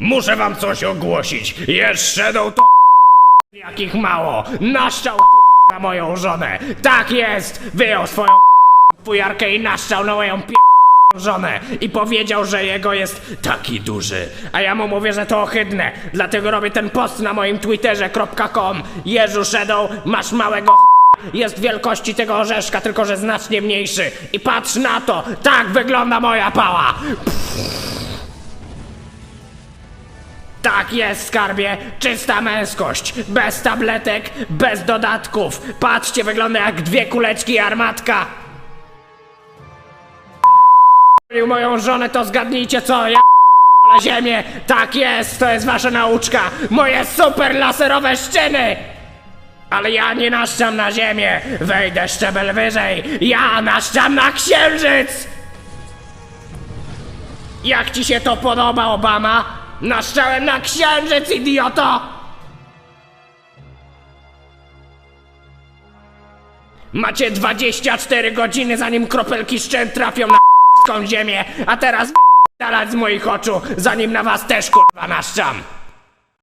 Muszę wam coś ogłosić. Jeszcze do to jakich mało. Naszczał na moją żonę. Tak jest. Wyjął swoją fujarkę i naszczał na moją p żonę i powiedział, że jego jest taki duży. A ja mu mówię, że to ohydne. Dlatego robię ten post na moim twitterze.com. Jeżu Shadow, masz małego jest wielkości tego orzeszka, tylko że znacznie mniejszy. I patrz na to, tak wygląda moja pała. Tak jest, skarbie, czysta męskość, bez tabletek, bez dodatków. Patrzcie, wygląda jak dwie kuleczki i armatka. Moją żonę, to zgadnijcie co, ja na ziemię. Tak jest, to jest wasza nauczka. Moje super laserowe ściny. Ale ja nie naszczam na ziemię. Wejdę szczebel wyżej. Ja naszczam na księżyc. Jak ci się to podoba, Obama? Naszczałem na księżyc, idioto! Macie 24 godziny, zanim kropelki szczęt trafią na ziemię, a teraz z moich oczu, zanim na was też kurwa naszczam.